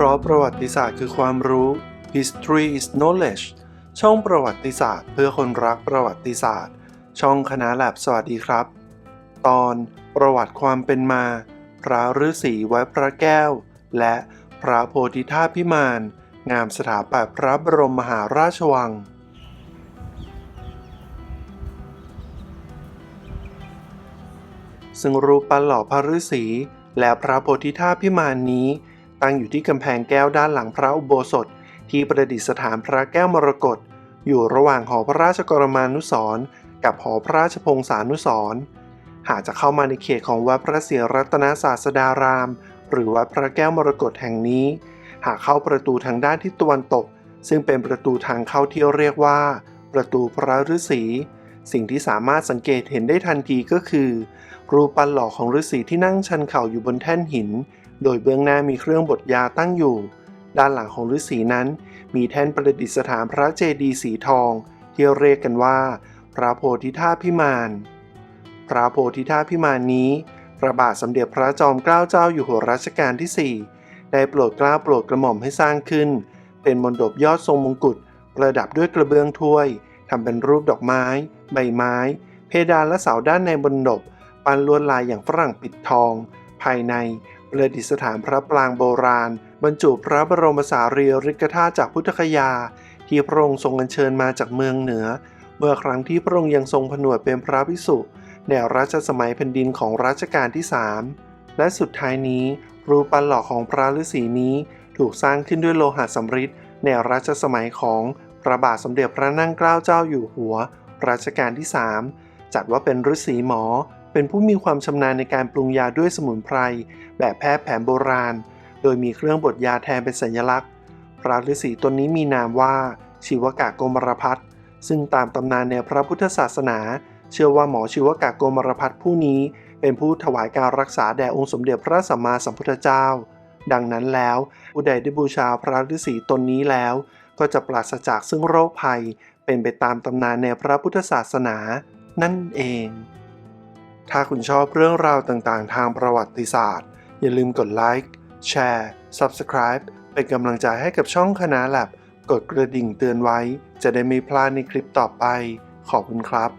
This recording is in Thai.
ราะประวัติศาสตร์คือความรู้ history is knowledge ช่องประวัติศาสตร์ เพื่อคนรักประวัติศาสตร์ ช่องคณะแลบสวัสดีครับ ตอนประวัติความเป็นมา พระฤาษีวัดพระแก้ว และพระโพธิธาพิมาน งามสถาปัตย์พระบรมมหาราชวังซึ่งรูปปั้นหล่อพระฤาษีและพระโพธิธาพิมานนี้ ตั้งอยู่ที่กำแพงแก้วด้านหลังพระอุโบสถ ที่ประดิษฐานพระแก้วมรกตอยู่ระหว่างหอพระราชกรมานุสรณ์กับหอพระราชพงศานุสรณ์หากจะเข้ามาในเขตของวัดพระศรียรัตนศาสดาราม หรือวัดพระแก้วมรกตแห่งนี้ หากเข้าประตูทางด้านทิศตะวันตก ซึ่งเป็นประตูทางเข้าที่เรียกว่า ประตูพระฤาษีสิ่งที่สามารถสังเกตเห็นได้ทันทีก็คือ รูปปั้นหล่อของฤาษีที่นั่งชันเข่าอยู่บนแท่นหิน โดยเบื้องหน้ามีเครื่องบดยาตั้งอยู่ ด้านหลังของฤาษีนั้น มีแท่นประดิษฐานพระเจดีย์สีทอง ที่เรียกกันว่า พระโพธิธาพิมาน พระโพธิธาพิมานนี้พระบาทสมเด็จพระจอมเกล้าเจ้าอยู่หัวรัชกาลที่ 4 ได้โปรดเกล้าโปรดกระหม่อมให้สร้างขึ้น เป็นมณฑปยอดทรงมงกุฎประดับด้วยกระเบื้องถ้วยทำเป็นรูปดอกไม้ ใบไม้ เพดานและเสาด้านในบนดบปั้นลวดลายอย่างฝรั่งปิดทอง ภายใน ประดิษฐานพระปรางโบราณ บรรจุพระบรมสารีริกธาตุจากพุทธคยา ที่พระองค์ทรงอัญเชิญมาจากเมืองเหนือ เมื่อครั้งที่พระองค์ยังทรงผนวดเป็นพระภิกษุในรัชสมัยแผ่นดินของรัชกาลที่ 3 และสุดท้ายนี้ รูปปั้นหล่อของพระฤาษีนี้ถูกสร้างขึ้นด้วยโลหะสำริดในรัชสมัยของพระบาทสมเด็จพระนั่งเกล้าเจ้าอยู่หัวรัชกาลที่ 3 จัดว่าเป็นฤาษีหมอ เป็นผู้มีความชำนาญในการปรุงยาด้วยสมุนไพร แบบแพทย์แผนโบราณ โดยมีเครื่องบดยาแทนเป็นสัญลักษณ์ พระฤาษีตนนี้มีนามว่าชีวกะโกมารพัฒซึ่งตามตำนานในพระพุทธศาสนา เชื่อว่าหมอชีวกะโกมารพัฒผู้นี้ เป็นผู้ถวายการรักษาแด่องค์สมเด็จพระสัมมาสัมพุทธเจ้า ดังนั้นแล้วผู้ใดได้บูชาพระฤาษีตนนี้แล้ว ก็จะปราศจากซึ่งโรคภัย เป็นไปตามตำนานในพระพุทธศาสนา นั่นเอง ถ้าคุณชอบเรื่องราวต่างๆ ทางประวัติศาสตร์ อย่าลืมกดไลค์แชร์ Subscribe เป็นกำลังใจให้กับช่องคณะแลบกดกระดิ่งเตือนไว้ จะได้ไม่พลาดในคลิปต่อไป ขอบคุณครับ